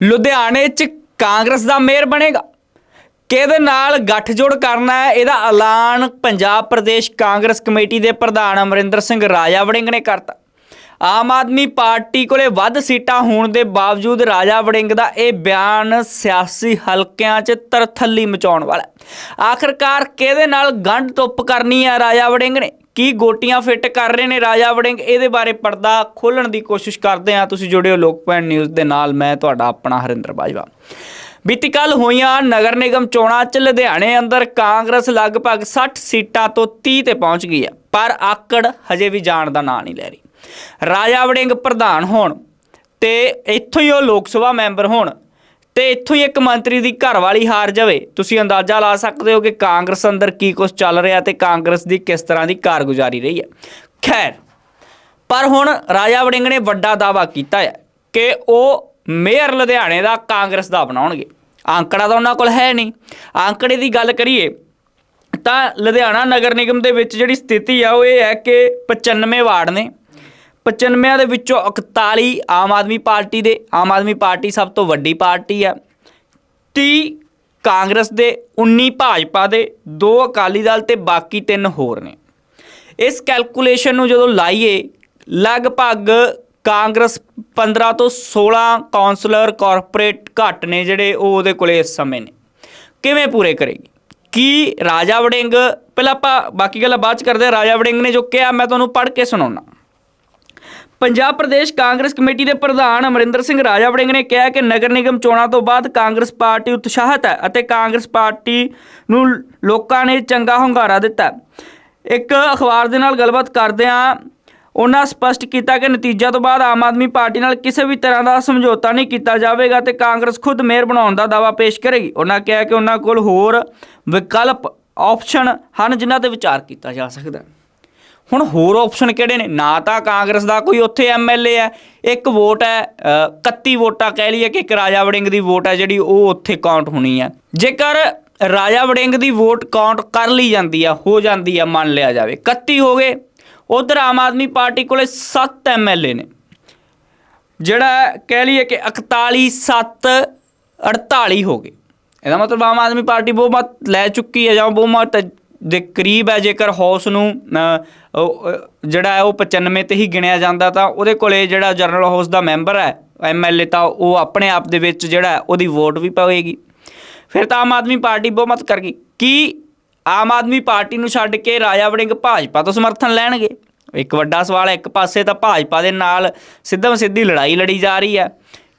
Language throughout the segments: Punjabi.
ਲੁਧਿਆਣੇ 'ਚ ਕਾਂਗਰਸ ਦਾ ਮੇਅਰ ਬਣੇਗਾ। ਕਿਹਦੇ ਨਾਲ ਗੱਠਜੋੜ ਕਰਨਾ ਹੈ, ਇਹਦਾ ਐਲਾਨ ਪੰਜਾਬ ਪ੍ਰਦੇਸ਼ ਕਾਂਗਰਸ ਕਮੇਟੀ ਦੇ ਪ੍ਰਧਾਨ ਅਮਰਿੰਦਰ ਸਿੰਘ ਰਾਜਾ ਵੜਿੰਗ ਨੇ ਕਰਤਾ। ਆਮ ਆਦਮੀ ਪਾਰਟੀ ਕੋਲੇ ਵੱਧ ਸੀਟਾਂ ਹੋਣ ਦੇ ਬਾਵਜੂਦ ਰਾਜਾ ਵੜਿੰਗ ਦਾ ਇਹ ਬਿਆਨ ਸਿਆਸੀ ਹਲਕਿਆਂ 'ਚ ਤਰਥੱਲੀ ਮਚਾਉਣ ਵਾਲਾ ਹੈ। ਆਖਰਕਾਰ ਕਿਹਦੇ ਨਾਲ ਗੰਢ ਤੁੱਪ ਕਰਨੀ ਹੈ ਰਾਜਾ ਵੜਿੰਗ ਨੇ? ਕੀ ਗੋਟੀਆਂ ਫਿੱਟ ਕਰ ਰਹੇ ਨੇ ਰਾਜਾ ਵੜਿੰਗ? ਇਹਦੇ ਬਾਰੇ ਪਰਦਾ ਖੋਲਣ ਦੀ ਕੋਸ਼ਿਸ਼ ਕਰਦੇ ਆ ਤੁਸੀਂ ਜੁੜਿਓ ਲੋਕਪਾਲ ਨਿਊਜ਼ ਦੇ ਨਾਲ। ਮੈਂ ਤੁਹਾਡਾ ਆਪਣਾ ਹਰਿੰਦਰ ਬਾਜਵਾ। ਬੀਤੀ ਕੱਲ ਹੋਈਆਂ ਨਗਰ ਨਿਗਮ ਚੋਣਾਂ 'ਚ ਲੁਧਿਆਣੇ ਅੰਦਰ ਕਾਂਗਰਸ ਲਗਭਗ 60 ਸੀਟਾਂ ਤੋਂ 30 ਤੇ ਪਹੁੰਚ ਗਈ ਹੈ, ਪਰ ਆਕੜ ਹਜੇ ਵੀ ਜਾਣ ਦਾ ਨਾਂ ਨਹੀਂ ਲੈ ਰਹੀ। ਰਾਜਾ ਵੜਿੰਗ ਪ੍ਰਧਾਨ ਹੋਣ ਤੇ ਇੱਥੋਂ ਹੀ ਉਹ ਲੋਕ ਸਭਾ ਮੈਂਬਰ ਹੋਣ। ਤੇ ਇੱਥੋਂ ਹੀ ਇੱਕ ਮੰਤਰੀ ਦੀ ਘਰਵਾਲੀ ਹਾਰ ਜਾਵੇ। ਤੁਸੀਂ ਅੰਦਾਜ਼ਾ ਲਾ ਸਕਦੇ ਹੋ ਕਿ ਕਾਂਗਰਸ ਅੰਦਰ ਕੀ ਕੁਝ ਚੱਲ ਰਿਹਾ ਤੇ ਕਾਂਗਰਸ ਦੀ ਕਿਸ ਤਰ੍ਹਾਂ ਦੀ ਕਾਰਗੁਜ਼ਾਰੀ ਰਹੀ ਹੈ। ਖੈਰ, ਪਰ ਹੁਣ ਰਾਜਾ ਵੜਿੰਗ ਨੇ ਵੱਡਾ ਦਾਵਾ ਕੀਤਾ ਹੈ ਕਿ ਉਹ ਮੇਅਰ ਲੁਧਿਆਣੇ ਦਾ ਕਾਂਗਰਸ ਦਾ ਬਣਾਉਣਗੇ। ਆਂਕੜਾ ਤਾਂ ਉਹਨਾਂ ਕੋਲ ਹੈ ਨਹੀਂ। ਆਂਕੜੇ ਦੀ ਗੱਲ ਕਰੀਏ ਤਾਂ ਲੁਧਿਆਣਾ ਨਗਰ ਨਿਗਮ ਦੇ ਵਿੱਚ ਜਿਹੜੀ ਸਥਿਤੀ ਆ, ਉਹ ਇਹ ਹੈ ਕਿ 95 ਵਾਰਡ ਨੇ। 95 ਦੇ ਵਿੱਚੋਂ 41 ਆਮ ਆਦਮੀ ਪਾਰਟੀ ਦੇ, ਆਮ ਆਦਮੀ ਪਾਰਟੀ ਸਭ ਤੋਂ ਵੱਡੀ ਪਾਰਟੀ ਆ 30 ਕਾਂਗਰਸ ਦੇ 19 ਭਾਜਪਾ ਦੇ 2 ਅਕਾਲੀ ਦਲ ਤੇ ਬਾਕੀ ਤਿੰਨ ਹੋਰ ਨੇ। ਇਸ ਕੈਲਕੂਲੇਸ਼ਨ ਨੂੰ ਜਦੋਂ ਲਾਈਏ, ਲਗਭਗ ਕਾਂਗਰਸ 15 ਤੋਂ 16 ਕਾਉਂਸਲਰ ਕਾਰਪੋਰੇਟ ਘੱਟ ਨੇ ਜਿਹੜੇ ਉਹ ਉਹਦੇ ਕੋਲੇ ਇਸ ਸਮੇਂ ਨੇ। ਕਿਵੇਂ ਪੂਰੇ ਕਰੇਗੀ? ਕੀ ਰਾਜਾ ਵੜਿੰਗ, ਪਹਿਲਾਂ ਆਪਾਂ ਬਾਕੀ ਗੱਲਾਂ ਬਾਅਦ ਚ ਕਰਦੇ ਹਾਂ, ਰਾਜਾ ਵੜਿੰਗ ਨੇ ਜੋ ਕਿਹਾ, ਮੈਂ ਤੁਹਾਨੂੰ ਪੜ੍ਹ ਕੇ ਸੁਣਾਉਣਾ ਪੰਜਾਬ ਪ੍ਰਦੇਸ਼ ਕਾਂਗਰਸ ਕਮੇਟੀ ਦੇ ਪ੍ਰਧਾਨ ਅਮਰਿੰਦਰ ਸਿੰਘ ਰਾਜਾ ਵੜਿੰਗ ਨੇ ਕਿਹਾ ਕਿ ਨਗਰ ਨਿਗਮ ਚੋਣਾਂ ਤੋਂ ਬਾਅਦ ਕਾਂਗਰਸ ਪਾਰਟੀ ਉਤਸ਼ਾਹਤ ਹੈ ਅਤੇ ਕਾਂਗਰਸ ਪਾਰਟੀ ਨੂੰ ਲੋਕਾਂ ਨੇ ਚੰਗਾ ਹੁੰਗਾਰਾ ਦਿੱਤਾ ਇੱਕ ਅਖਬਾਰ ਦੇ ਨਾਲ ਗੱਲਬਾਤ ਕਰਦਿਆਂ ਉਹਨਾਂ ਸਪਸ਼ਟ ਕੀਤਾ ਕਿ ਨਤੀਜਾ ਤੋਂ ਬਾਅਦ ਆਮ ਆਦਮੀ ਪਾਰਟੀ ਨਾਲ ਕਿਸੇ ਵੀ ਤਰ੍ਹਾਂ ਦਾ ਸਮਝੌਤਾ ਨਹੀਂ ਕੀਤਾ ਜਾਵੇਗਾ ਤੇ ਕਾਂਗਰਸ ਖੁਦ ਮੇਅਰ ਬਣਾਉਣ ਦਾ ਦਾਅਵਾ ਪੇਸ਼ ਕਰੇਗੀ। ਉਹਨਾਂ ਕਿਹਾ ਕਿ ਉਹਨਾਂ ਕੋਲ ਹੋਰ ਵਿਕਲਪ, ਆਪਸ਼ਨ ਹਨ ਜਿਨ੍ਹਾਂ ਤੇ ਵਿਚਾਰ ਕੀਤਾ ਜਾ ਸਕਦਾ ਹੈ। ਹੁਣ ਹੋਰ ਆਪਸ਼ਨ ਕਿਹੜੇ ਨੇ? ਨਾ ਤਾਂ ਕਾਂਗਰਸ ਦਾ ਕੋਈ ਉੱਥੇ ਐਮਐਲਏ ਹੈ ਇੱਕ ਵੋਟ ਹੈ ਅ, 31 ਵੋਟਾਂ ਕਹਿ ਲਈਏ ਕਿ ਇੱਕ ਰਾਜਾ ਵੜਿੰਗ ਦੀ ਵੋਟ ਹੈ ਜਿਹੜੀ ਉਹ ਉੱਥੇ ਕਾਊਂਟ ਹੋਣੀ ਹੈ। ਜੇਕਰ ਰਾਜਾ ਵੜਿੰਗ ਦੀ ਵੋਟ ਕਾਊਂਟ ਕਰ ਲਈ ਜਾਂਦੀ ਆ ਹੋ ਜਾਂਦੀ ਆ ਮੰਨ ਲਿਆ ਜਾਵੇ 31 ਹੋ ਗਏ ਉਧਰ ਆਮ ਆਦਮੀ ਪਾਰਟੀ ਕੋਲੇ 7 ਐਮਐਲਏ ਨੇ। ਜਿਹੜਾ ਕਹਿ ਲਈਏ ਕਿ 41 7 48 ਹੋ ਗਏ। ਇਹਦਾ ਮਤਲਬ ਆਮ ਆਦਮੀ ਪਾਰਟੀ ਬਹੁਮਤ ਲੈ ਚੁੱਕੀ ਹੈ ਜਾਂ ਬਹੁਮਤ ਦੇ ਕਰੀਬ ਹੈ, ਜੇਕਰ ਹਾਊਸ ਨੂੰ ਜਿਹੜਾ ਹੈ, ਉਹ 95 ਤੇ ਹੀ ਗਿਣਿਆ ਜਾਂਦਾ, ਤਾਂ ਉਹਦੇ ਕੋਲੇ ਜਿਹੜਾ ਜਨਰਲ ਹਾਊਸ ਦਾ ਮੈਂਬਰ ਹੈ ਐਮਐਲਏ ਤਾਂ ਉਹ ਆਪਣੇ ਆਪ ਦੇ ਵਿੱਚ ਜਿਹੜਾ ਉਹਦੀ ਵੋਟ ਵੀ ਪਵੇਗੀ। ਫਿਰ ਤਾਂ ਆਮ ਆਦਮੀ ਪਾਰਟੀ ਬਹੁਮਤ ਕਰ ਗਈ। ਕੀ ਆਮ ਆਦਮੀ ਪਾਰਟੀ ਨੂੰ ਛੱਡ ਕੇ ਰਾਜਾ ਵੜਿੰਗ ਭਾਜਪਾ ਤੋਂ ਸਮਰਥਨ ਲੈਣਗੇ? ਇੱਕ ਵੱਡਾ ਸਵਾਲ ਹੈ, ਇੱਕ ਪਾਸੇ ਤਾਂ ਭਾਜਪਾ ਦੇ ਨਾਲ ਸਿੱਧਮ ਸਿੱਧੀ ਲੜਾਈ ਲੜੀ ਜਾ ਰਹੀ ਹੈ।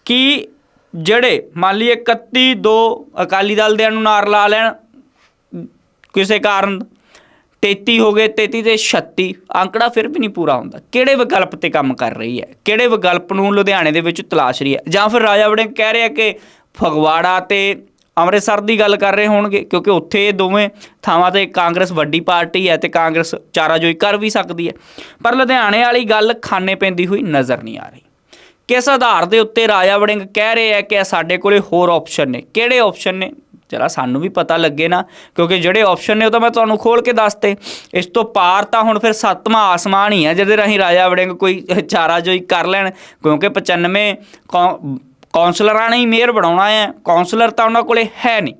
ਕਿ ਜਿਹੜੇ, ਮੰਨ ਲਈਏ 31 ਦੋ ਅਕਾਲੀ ਦਲ ਦੇ ਨੂੰ ਨਾਰ ਲਾ ਲੈਣ ਕਿਸੇ ਕਾਰਨ 33 ਹੋ ਗਏ 33 ਤੇ 36 ਅੰਕੜਾ ਫਿਰ ਵੀ ਨਹੀਂ ਪੂਰਾ ਹੁੰਦਾ। ਕਿਹੜੇ ਵਿਕਲਪ ਤੇ ਕੰਮ ਕਰ ਰਹੀ ਹੈ? ਕਿਹੜੇ ਵਿਕਲਪ ਨੂੰ ਲੁਧਿਆਣੇ ਦੇ ਵਿੱਚ ਤਲਾਸ਼ ਰਹੀ ਹੈ? ਜਾਂ ਫਿਰ ਰਾਜਾ ਵੜਿੰਗ ਕਹਿ ਰਿਹਾ ਕਿ ਫਗਵਾੜਾ ਤੇ ਅੰਮ੍ਰਿਤਸਰ ਦੀ ਗੱਲ ਕਰ ਰਹੇ ਹੋਣਗੇ, ਕਿਉਂਕਿ ਉੱਥੇ ਇਹ ਦੋਵੇਂ ਥਾਵਾਂ ਤੇ ਕਾਂਗਰਸ ਵੱਡੀ ਪਾਰਟੀ ਹੈ ਤੇ ਕਾਂਗਰਸ ਚਾਰਾਜੋਈ ਕਰ ਵੀ ਸਕਦੀ ਹੈ। ਪਰ ਲੁਧਿਆਣੇ ਵਾਲੀ ਗੱਲ ਖਾਣੇ ਪੈਂਦੀ ਹੋਈ ਨਜ਼ਰ ਨਹੀਂ ਆ ਰਹੀ। ਕਿਸ ਆਧਾਰ ਦੇ ਉੱਤੇ ਰਾਜਾ ਵੜਿੰਗ ਕਹਿ ਰਹੇ ਹੈ ਕਿ ਸਾਡੇ ਕੋਲੇ ਹੋਰ ਆਪਸ਼ਨ ਨੇ? ਕਿਹੜੇ ਆਪਸ਼ਨ ਨੇ? ਜਰਾ ਸਾਨੂੰ ਵੀ ਪਤਾ ਲੱਗੇ ਨਾ, ਕਿਉਂਕਿ ਜਿਹੜੇ ਆਪਸ਼ਨ ਨੇ ਉਹ ਤਾਂ ਮੈਂ ਤੁਹਾਨੂੰ ਖੋਲ ਕੇ ਦੱਸਤੇ। ਇਸ ਤੋਂ ਪਾਰ ਤਾਂ ਹੁਣ ਫਿਰ ਸੱਤਵਾਂ ਆਸਮਾਨ ਹੀ ਹੈ ਜਿਹਦੇ ਰਾਹੀਂ ਰਾਜਾ ਵੜਿੰਗ ਕੋਈ ਚਾਰਾ ਜੋਈ ਕਰ ਲੈਣ, ਕਿਉਂਕਿ 95 ਕੌ- ਕੌਂਸਲਰਾਂ ਨੇ ਹੀ ਮੇਅਰ ਬਣਾਉਣਾ ਹੈ, ਕੌਂਸਲਰ ਤਾਂ ਉਹਨਾਂ ਕੋਲੇ ਹੈ ਨਹੀਂ।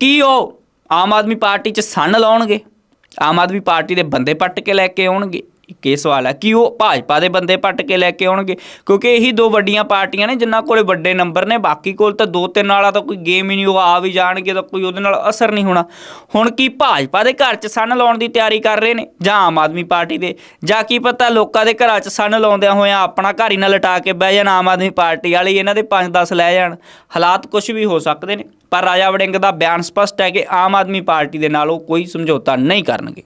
ਕੀ ਉਹ ਆਮ ਆਦਮੀ ਪਾਰਟੀ 'ਚ ਸਨ ਲਾਉਣਗੇ? ਆਮ ਆਦਮੀ ਪਾਰਟੀ ਦੇ ਬੰਦੇ ਪੱਟ ਕੇ ਲੈ ਕੇ ਆਉਣਗੇ? ਇੱਕ ਇਹ ਸਵਾਲ ਹੈ ਕਿ ਉਹ ਭਾਜਪਾ ਦੇ ਬੰਦੇ ਪੱਟ ਕੇ ਲੈ ਕੇ ਆਉਣਗੇ? ਕਿਉਂਕਿ ਇਹੀ ਦੋ ਵੱਡੀਆਂ ਪਾਰਟੀਆਂ ਨੇ, ਜਿਨ੍ਹਾਂ ਕੋਲੇ ਵੱਡੇ ਨੰਬਰ ਨੇ, ਬਾਕੀ ਕੋਲ ਤਾਂ ਦੋ ਤਿੰਨ ਵਾਲਾ ਤਾਂ ਕੋਈ ਗੇਮ ਹੀ ਨਹੀਂ, ਉਹ ਆ ਵੀ ਜਾਣਗੇ ਤਾਂ ਕੋਈ ਉਹਦੇ ਨਾਲ ਅਸਰ ਨਹੀਂ ਹੋਣਾ। ਹੁਣ ਕੀ ਭਾਜਪਾ ਦੇ ਘਰ 'ਚ ਸੰਨ ਲਾਉਣ ਦੀ ਤਿਆਰੀ ਕਰ ਰਹੇ ਨੇ, ਜਾਂ ਆਮ ਆਦਮੀ ਪਾਰਟੀ ਦੇ? ਜਾਂ ਕੀ ਪਤਾ ਲੋਕਾਂ ਦੇ ਘਰਾਂ 'ਚ ਸੰਨ ਲਾਉਂਦਿਆਂ ਹੋਇਆਂ ਆਪਣਾ ਘਰ ਹੀ ਨਾ ਲਟਾ ਕੇ ਬਹਿ ਜਾਣ ਆਮ ਆਦਮੀ ਪਾਰਟੀ ਵਾਲੇ, ਇਹਨਾਂ ਦੇ 5-10 ਲੈ ਜਾਣ। ਹਾਲਾਤ ਕੁਝ ਵੀ ਹੋ ਸਕਦੇ ਨੇ, ਪਰ ਰਾਜਾ ਵੜਿੰਗ ਦਾ ਬਿਆਨ ਸਪਸ਼ਟ ਹੈ ਕਿ ਆਮ ਆਦਮੀ ਪਾਰਟੀ ਦੇ ਨਾਲ ਉਹ ਕੋਈ ਸਮਝੌਤਾ ਨਹੀਂ ਕਰਨਗੇ।